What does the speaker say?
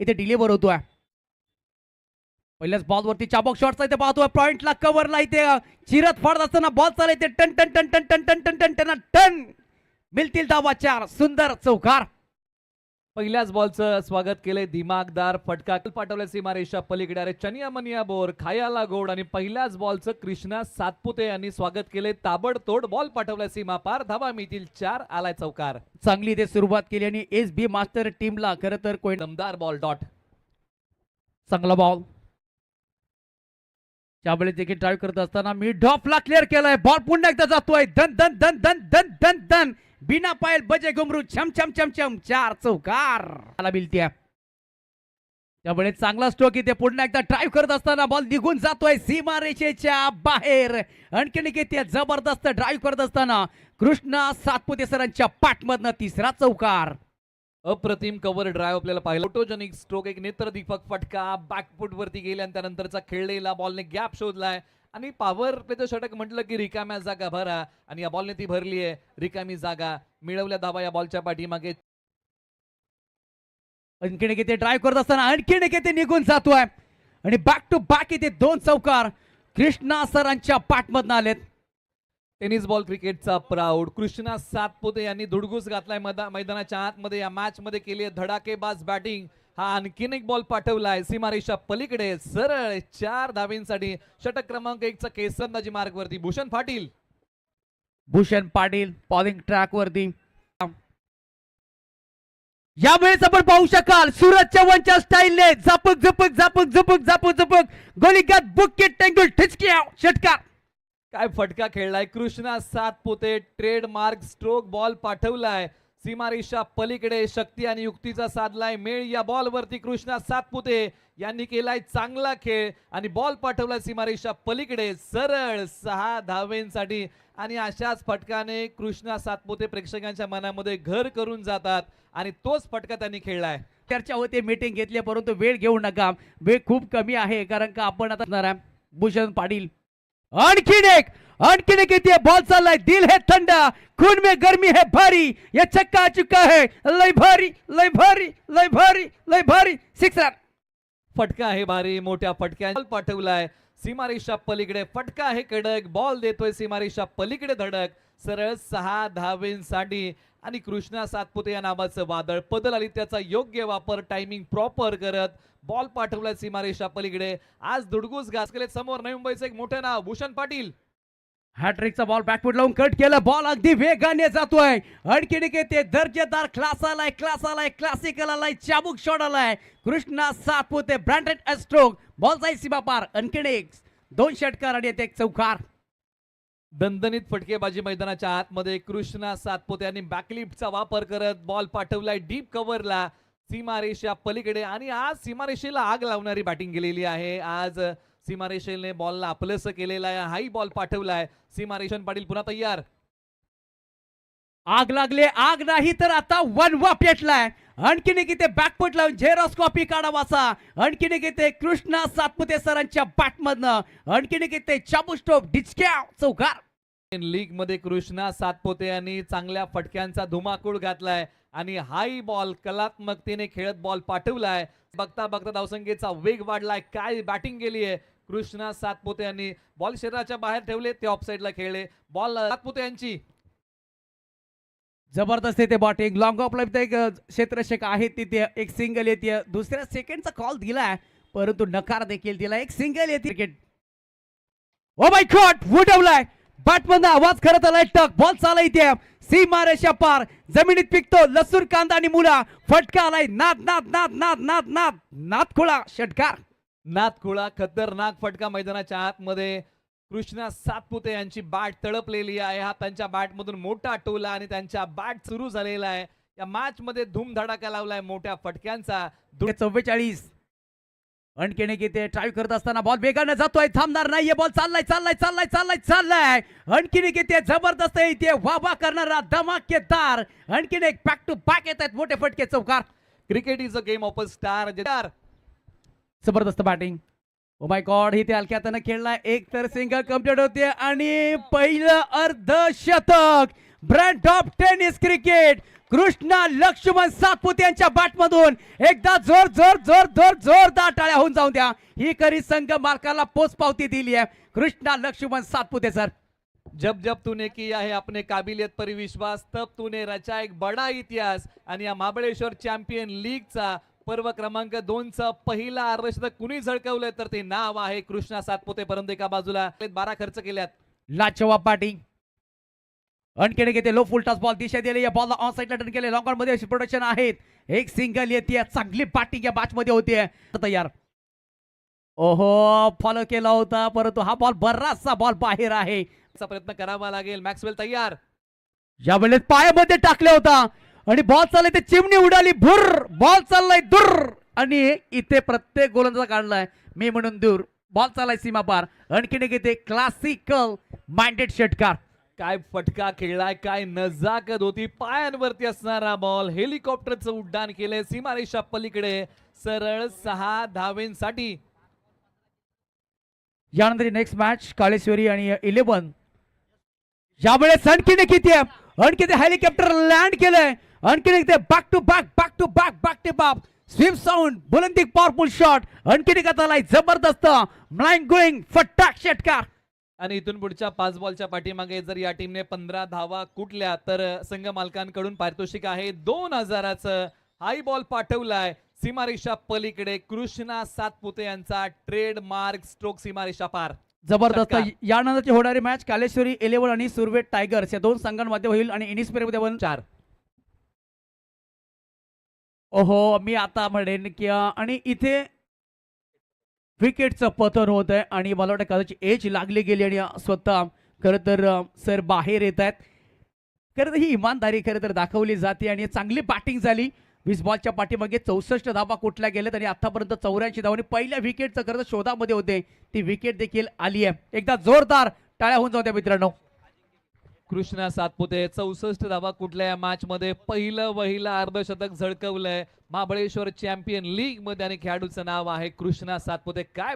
इथे डिलिव्हर होतोय. पहिल्याच बॉलवरती चाबॉक शॉटचा इथे पाहतोय. पॉइंटला कव्हरला इथे चिरत फाडत असताना बॉल चालला इथे. टन टन टन टन टन टन टन टन टन. टन मिळतील धावा चार सुंदर चौकार. पहिल्याच बॉलचं स्वागत केलंय दिमागदार फटका. पाठवलाय सीमारेषा पलीकडे अरे चनिया मनिया बोर खायाला गोड. आणि पहिल्याच बॉलचं कृष्णा सातपुते यांनी स्वागत केलंय. ताबडतोड बॉल पाठवलाय सीमा पार. धावा मिळतील चार आलाय चौकार. चांगली इथे सुरुवात केली आणि एस बी मास्टर टीमला खरं तर कोण दमदार बॉल डॉट. चांगला बॉल. त्यावेळेस देखील ड्राईव्ह करत असताना मी ड्रॉपला क्लिअर केलाय. बॉल पुन्हा एकदा जातोय. धन धन धन धन धन धन धन. बिना पायल बजे घुमरू छम छम छम छम चार चौकार. त्यामुळे चांगला स्ट्रोक इथे पुन्हा एकदा ड्राईव्ह करत असताना बॉल निघून जातोय सीमा रेषेच्या बाहेर. आणखीन एक इथे जबरदस्त ड्राईव्ह करत असताना कृष्णा सातपुते सरांच्या पाठमधनं तिसरा चौकार. अप्रतिम कव्हर ड्राईव्ह आपल्याला पाहिलं. फोटोजेनिक स्ट्रोक एक नेत्र दीपक फटका बॅकफुट वरती गेल्या त्यानंतरचा खेळलेला बॉलने गॅप शोधलाय. आणि पॉवर प्लेचं षटक म्हटलं की रिकाम्या जागा भरा. आणि या बॉलने ती भरली आहे रिकामी जागा. मिळवल्या धावा या बॉलच्या पाठीमागे. आणखीन एक इथे ड्राईव्ह करत असताना आणखीन एक इथे निघून जातोय. आणि बॅक टू बॅक इथे दोन चौकार कृष्णा सरांच्या पाठमधनं आलेत. टेनिस बॉल क्रिकेटचा प्राऊड कृष्णा सातपुते यांनी धुडगूस घातलाय मैदानाच्या आतमध्ये. या मॅच मध्ये केली आहे धडाकेबाज बॅटिंग हा आणखीन एक बॉल पाठवलाय. सीमारेषा पलीकडे. सरळ चार धावींसाठी षटक क्रमांक एकचा केसंदाजी मार्ग वरती भूषण पाटील. भूषण पाटील पॉलिंग ट्रॅक वरती. यावेळेस आपण पाहू शकाल सूरज चव्हाणच्या स्टाईलने झपक झपक झपक झपक झपक झपक. गोलीगात बुकेट टेंगुल ठिचक्या षटकार. काय फटका खेळलाय? Krishna Satpute trademark stroke ball पाठवलाय. सीमारेषा पलीकडे शक्ती आणि युक्तीचा साधलाय. मेळ या बॉलवरती कृष्णा सातपुते यांनी केलाय चांगला खेळ आणि बॉल पाठवलाय सीमारेषा पलीकडे. सरळ सहा धावेंसाठी आणि अशाच फटकाने कृष्णा सातपुते प्रेक्षकांच्या मनामध्ये घर करून जातात आणि तोच फटका त्यांनी खेळलाय. चर्चा होते मीटिंग घेतली परंतु वेळ घेऊ नका. वेळ खूप कमी आहे कारण का आपण आता भूषण पाटील आणखीन एक आणखीन एक येते बॉल चाललाय. दिल है थंड खून में गर्मी है भारी. ये छक्का आ चुका है. लय भारी लय भारी लय भारी लय भारी. सिक्स रन फटका आहे भारी मोठ्या फटक्या पाठवलाय. सीमारेषा पलीकडे फटका आहे कडक. बॉल देतोय सीमारेषा पलीकडे धडक. सरळ सहा धावेंसाठी आणि कृष्णा सातपुते या नावाचं वादळ. पदल आली त्याचा योग्य वापर टायमिंग प्रॉपर करत बॉल पाठवला सीमारेषा पलीकडे. आज धुडगूस घासकले समोर नवी मुंबईचं एक मोठं नाव भूषण पाटील. हॅट्रिकचा बॉल बॅकफुट लावून कट केला. बॉल अगदी वेगाने जातोय. आणखीन येते दर्जेदार क्लास आलाय क्लास आलाय क्लासिकल आलाय चाबूक शॉट आलाय. Krishna Satpute branded stroke ball जाईल सीमा पार. आणखीन एक दोन षटकार आणि येते एक चौकार. दणदणीत फटकेबाजी मैदानाच्या आतमध्ये कृष्णा सातपोते यांनी बॅकलिफ्टचा वापर करत बॉल पाठवलाय. डीप कव्हरला सीमारेषा पलीकडे आणि आज सीमारेषेला आग लावणारी बॅटिंग केलेली आहे. आज सीमारेषेने बॉलला आपलंस केलेलं आहे. हाही बॉल पाठवलाय. सीमारेशन पाटील पुन्हा तयार. आग लागले आग नाही तर आता वन वनवा पेटलाय आणखीन एक इथे बॅकफुट लावून झेरॉक्स कॉपी काढावासा आणखीन एक इथे कृष्णा सातपुते सरांच्या बॅटमधनं आणखीन एक इथे चाबुस्टोप डिचक्या चौकार लीगमध्ये कृष्णा सातपुते यांनी चांगल्या फटक्यांचा धुमाकूळ घातलाय आणि हाई बॉल कलात्मकतेने खेळत बॉल पाठवलाय. बघता बघता धावसंख्येचा वेग वाढलाय. काय बॅटिंग केली आहे? कृष्णा सातपुते यांनी बॉल शरीराच्या बाहेर ठेवले ते ऑफ साईडला खेळले. बॉल सातपुते यांची जबरदस्त येते बॉटिंग लॉंग ऑफ लाईफ एक अ, आहे तिथे एक सिंगल येते. दुसऱ्या सेकंडचा कॉल दिलाय. परंतु नकार देखील दिला एक सिंगल येते. Cricket O my God उडवलाय. बॅटमधनं आवाज करत आलाय. टक. बॉल चालाय इथे. सीमा रेषा पार जमिनीत पिकतो. लसूण कांदा आणि मुला. फटका आलाय. नाद नाद नाद नाद नाद नाद. नाद खुळा षटकार. नाथखुळा खतरनाक फटका मैदानाच्या आतमध्ये. कृष्णा सातपुते यांची बॅट तळपलेली आहे. हा त्यांच्या बॅट मधून मोठा टोला आणि त्यांच्या बॅट सुरू झालेला आहे. या मॅच मध्ये धूमधडाका लावलाय मोठ्या फटक्यांचा. चव्वेचाळीस. एक इथे ट्राय करत असताना बॉल वेगानं जातोय. थांबणार नाहीये बॉल चाललाय चाललाय चाललाय चाललाय चाललाय. आणखीन इथे जबरदस्त इथे वाह करणारा धमाकेदार. आणखीन एक बॅक टू बॅक येत आहेत. मोठे फटके चौकार. Cricket is a game of a star जबरदस्त बॅटिंग ओ माय गॉड इथे हलक्यातनं खेळलाय एक तर सिंगल कंप्लीट होते आणि पहिलं अर्ध शतक brand of tennis cricket Krishna Laxman Satpute यांच्या बॅटमधून एकदा जोर जोर जोर जोर जोरदार टाळ्या होऊन जाऊन द्या. ही करी संघ मालकाला पोच पावती दिली आहे. कृष्णा लक्ष्मण सातपुते सर जब जब तूने किया है अपने काबिलियत पर विश्वास. तब तूने रचा एक बडा इतिहास. आणि या महाबळेश्वर चॅम्पियन लीगचा पर्व क्रमांक दोनचा पहिला अर्धशतक कुणी झळकवलंय? तर ते नाव आहे कृष्णा सातपुते. परंतु एका बाजूला बारा खर्च केल्यात. लाजवाब बॅटिंग अनकेने घेते. लो फुल टॉस बॉल दिशा दिली. या बॉलला ऑन साईडला टर्न केले. लॉंगमध्ये प्रोडक्शन आहेत. एक सिंगल येते. चांगली बॅटिंग या बॅच मध्ये होते तयार. ओहो फॉलो केला होता. परंतु हा बॉल बराचसा बॉल बाहेर आहे. प्रयत्न करावा लागेल. मॅक्सवेल तयार. यावेळेस पायामध्ये टाकले होता आणि बॉल चाललाय ते चिमणी उडाली भुर बॉल चाललाय दूर आणि इथे प्रत्येक गोलंदाज काढलाय. मी म्हणून दूर. बॉल चाललाय सीमा पार. आणखीने घेते क्लासिकल माइंडेड षटकार. काय फटका खेळलाय काय नजाकत होती पायांवरती असणारा बॉल हेलिकॉप्टरचं उड्डाण केलंय सीमारेषा पलीकडे. सरळ सहा धावेंसाठी. यानंतर नेक्स्ट मॅच काळेश्वरी आणि इलेव्हन यावेळेस आणखीन किती आणखी हेलिकॉप्टर लँड केलंय. आणखीन ते back to back back to back back to back swim sound बुलंदी पॉवरफुल शॉट आणखीन आलाय जबरदस्त फ्लाइंग गोईंग फटाक षटकार. आणि इथून पुढच्या पाच बॉलच्या पाठीमागे जर या टीमने पंधरा धावा कुठल्या तर संघ मालकांकडून पारितोषिक आहे. दोन हजाराचं हाय बॉल पाठवलाय सीमारेषा पलीकडे. कृष्णा सातपुते यांचा ट्रेड मार्क स्ट्रोक सीमारेषा पार. जबरदस्त. यानंतरची होणारी मॅच कालेश्वरी इलेव्हन आणि सुरवेट टायगर्स या दोन संघांमध्ये होईल आणि इनिस्पेरमध्ये पण चार. ओहो मी आता म्हणेन की आणि इथे विकेटचं पतन होत आहे आणि मला वाटतं कदाचित एज लागली गेली आणि स्वतः खरं तर सर बाहेर येत आहेत. खरं तर ही इमानदारी खरं तर दाखवली जाते आणि चांगली बॅटिंग झाली. वीस बॉलच्या पाठीमागे चौसष्ट धाबा कुठल्या गेल्यात आणि आतापर्यंत चौऱ्याऐंशी धावांनी पहिल्या विकेटचं खरं तर शोधामध्ये होते. ती विकेट देखील आली आहे. एकदा जोरदार टाळ्या होऊन जाऊ द्या मित्रांनो. कृष्णा सातपुते चौसष्ट धावा कुठल्या या मॅचमध्ये पहिलं वहिलं अर्धशतक झळकवलंय. महाबळेश्वर चॅम्पियन लीगमध्ये आणि खेळाडूचं नाव आहे कृष्णा सातपुते. काय